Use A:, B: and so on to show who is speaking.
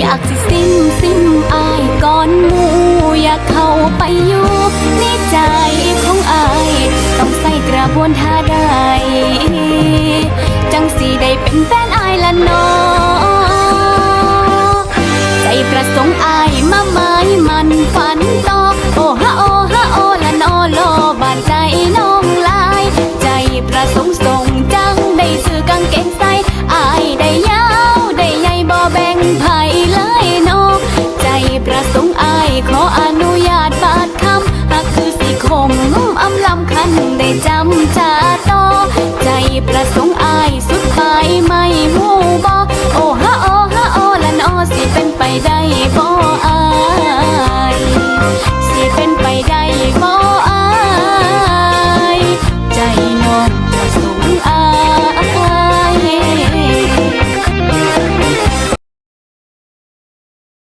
A: อยากสิสิ้นสิ้นอายก่อนมูอยากเข้าไปอยู่ในใจของอาย ต้องใส่กระบวนท่าใดจังสีได้เป็นแฟนอายละนอใจประสงค์อายมาหมายมันฝันต่อโอฮะโอฮะโอละนอโลบานใจน้องลาย ใจประสงค์ส่งจังได้ซื้อกางเกงใส่ ขออนุญาตบาดคำหากคือสิคมอำลำคันได้จำจาต่อใจประสงค์อายสุดไปไม่มู่บอโอฮะโอฮะโอละนอสิเป็นไปได้บ่อายสิเป็นไปได้บ่อายใจนองประสงค์อาย